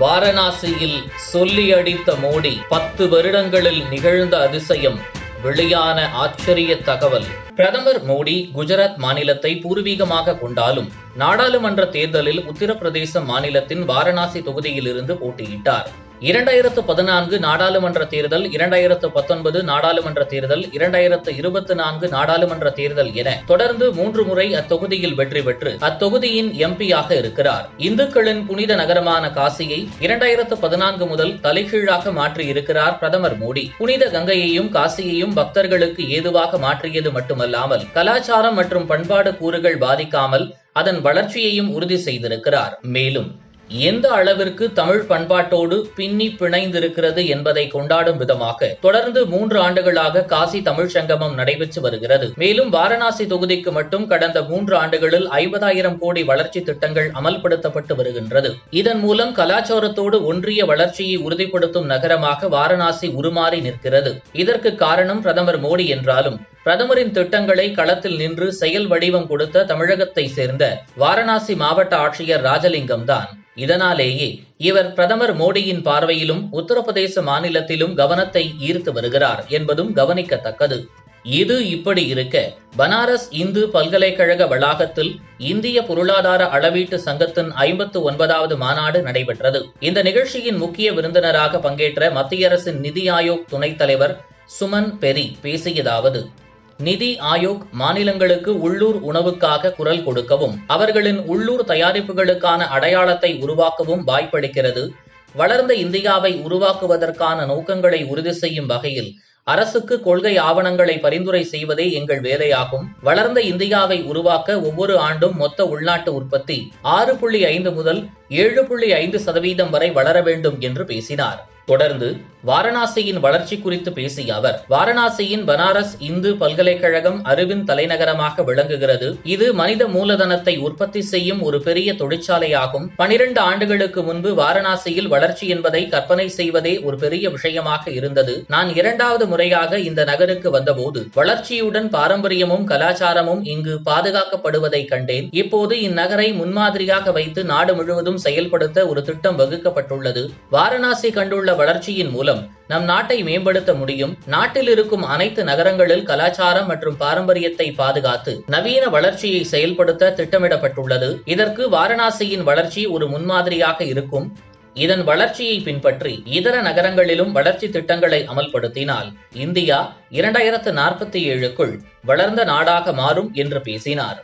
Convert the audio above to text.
வாரணாசியில் சொல்லி அடித்த மோடி பத்து வருடங்களில் நிகழ்ந்த அதிசயம் வெளியான ஆச்சரிய தகவல். பிரதமர் மோடி குஜராத் மாநிலத்தை பூர்வீகமாக கொண்டாலும் நாடாளுமன்ற தேர்தலில் உத்தரப்பிரதேச மாநிலத்தின் வாரணாசி தொகுதியிலிருந்து போட்டியிட்டார். இரண்டாயிரத்து பதினான்கு நாடாளுமன்ற தேர்தல் இரண்டாயிரத்து பத்தொன்பது நாடாளுமன்ற தேர்தல் இரண்டாயிரத்து இருபத்தி நான்கு நாடாளுமன்ற தேர்தல் என தொடர்ந்து மூன்று முறை அத்தொகுதியில் வெற்றி பெற்று அத்தொகுதியின் எம்பியாக இருக்கிறார். இந்துக்களின் புனித நகரமான காசியை இரண்டாயிரத்து பதினான்கு முதல் தலைகீழாக மாற்றி இருக்கிறார் பிரதமர் மோடி. புனித கங்கையையும் காசியையும் பக்தர்களுக்கு ஏதுவாக மாற்றியது மட்டுமல்லாமல் கலாச்சாரம் மற்றும் பண்பாடு கூறுகள் பாதிக்காமல் அதன் வளர்ச்சியையும் உறுதி செய்திருக்கிறார். மேலும் எந்த அளவிற்கு தமிழ் பண்பாட்டோடு பின்னி பிணைந்திருக்கிறது என்பதை கொண்டாடும் விதமாக தொடர்ந்து மூன்று ஆண்டுகளாக காசி தமிழ் சங்கமம் நடைபெற்று வருகிறது. மேலும் வாரணாசி தொகுதிக்கு மட்டும் கடந்த மூன்று ஆண்டுகளில் ஐம்பதாயிரம் கோடி வளர்ச்சி திட்டங்கள் அமல்படுத்தப்பட்டு வருகின்றது. இதன் மூலம் கலாச்சாரத்தோடு ஒன்றிய வளர்ச்சியை உறுதிப்படுத்தும் நகரமாக வாரணாசி உருமாறி நிற்கிறது. இதற்கு காரணம் பிரதமர் மோடி என்றாலும் பிரதமரின் திட்டங்களை களத்தில் நின்று செயல் வடிவம் கொடுத்த தமிழகத்தை சேர்ந்த வாரணாசி மாவட்ட ஆட்சியர் ராஜலிங்கம் தான் இதனாலேயே இவர் பிரதமர் மோடியின் பார்வையிலும் உத்தரப்பிரதேச மாநிலத்திலும் கவனத்தை ஈர்த்து வருகிறார் என்பதும் கவனிக்கத்தக்கது. இது இப்படி இருக்க பனாரஸ் இந்து பல்கலைக்கழக வளாகத்தில் இந்திய பொருளாதார அளவீட்டு சங்கத்தின் ஐம்பத்து ஒன்பதாவது மாநாடு நடைபெற்றது. இந்த நிகழ்ச்சியின் முக்கிய விருந்தினராக பங்கேற்ற மத்திய அரசின் நிதி ஆயோக் துணைத் தலைவர் சுமன் பெரி பேசியதாவது நிதி ஆயோக் மாநிலங்களுக்கு உள்ளூர் உணவுக்காக குரல் கொடுக்கவும் அவர்களின் உள்ளூர் தயாரிப்புகளுக்கான அடையாளத்தை உருவாக்கவும் வாய்ப்பளிக்கிறது. வளர்ந்த இந்தியாவை உருவாக்குவதற்கான நோக்கங்களை உறுதி செய்யும் வகையில் அரசுக்கு கொள்கை ஆவணங்களை பரிந்துரை செய்வதே எங்கள் வேலையாகும். வளர்ந்த இந்தியாவை உருவாக்க ஒவ்வொரு ஆண்டும் மொத்த உள்நாட்டு உற்பத்தி ஆறு புள்ளி ஐந்து முதல் ஏழு புள்ளி ஐந்து சதவீதம் வரை வளர வேண்டும் என்று பேசினார். தொடர்ந்து வாரணாசியின் வளர்ச்சி குறித்து பேசிய அவர் வாரணாசியின் பனாரஸ் இந்து பல்கலைக்கழகம் அறிவின் தலைநகரமாக விளங்குகிறது. இது மனித மூலதனத்தை உற்பத்தி செய்யும் ஒரு பெரிய தொழிற்சாலையாகும். பனிரெண்டு ஆண்டுகளுக்கு முன்பு வாரணாசியில் வளர்ச்சி என்பதை கற்பனை செய்வதே ஒரு பெரிய விஷயமாக இருந்தது. நான் இரண்டாவது முறையாக இந்த நகருக்கு வந்தபோது வளர்ச்சியுடன் பாரம்பரியமும் கலாச்சாரமும் இங்கு பாதுகாக்கப்படுவதை கண்டேன். இப்போது இந்நகரை முன்மாதிரியாக வைத்து நாடு முழுவதும் செயல்படுத்த ஒரு திட்டம் வகுக்கப்பட்டுள்ளது. வாரணாசி கண்டுள்ள வளர்ச்சியின் மூலம் நம் நாட்டை மேம்படுத்த முடியும். நாட்டில் இருக்கும் அனைத்து நகரங்களில் கலாச்சாரம் மற்றும் பாரம்பரியத்தை பாதுகாத்து நவீன வளர்ச்சியை செயல்படுத்த திட்டமிடப்பட்டுள்ளது. இதற்கு வாரணாசியின் வளர்ச்சி ஒரு முன்மாதிரியாக இருக்கும். இதன் வளர்ச்சியை பின்பற்றி இதர நகரங்களிலும் வளர்ச்சி திட்டங்களை அமல்படுத்தினால் இந்தியா இரண்டாயிரத்து நாற்பத்தி ஏழுக்குள் வளர்ந்த நாடாக மாறும் என்று பேசினார்.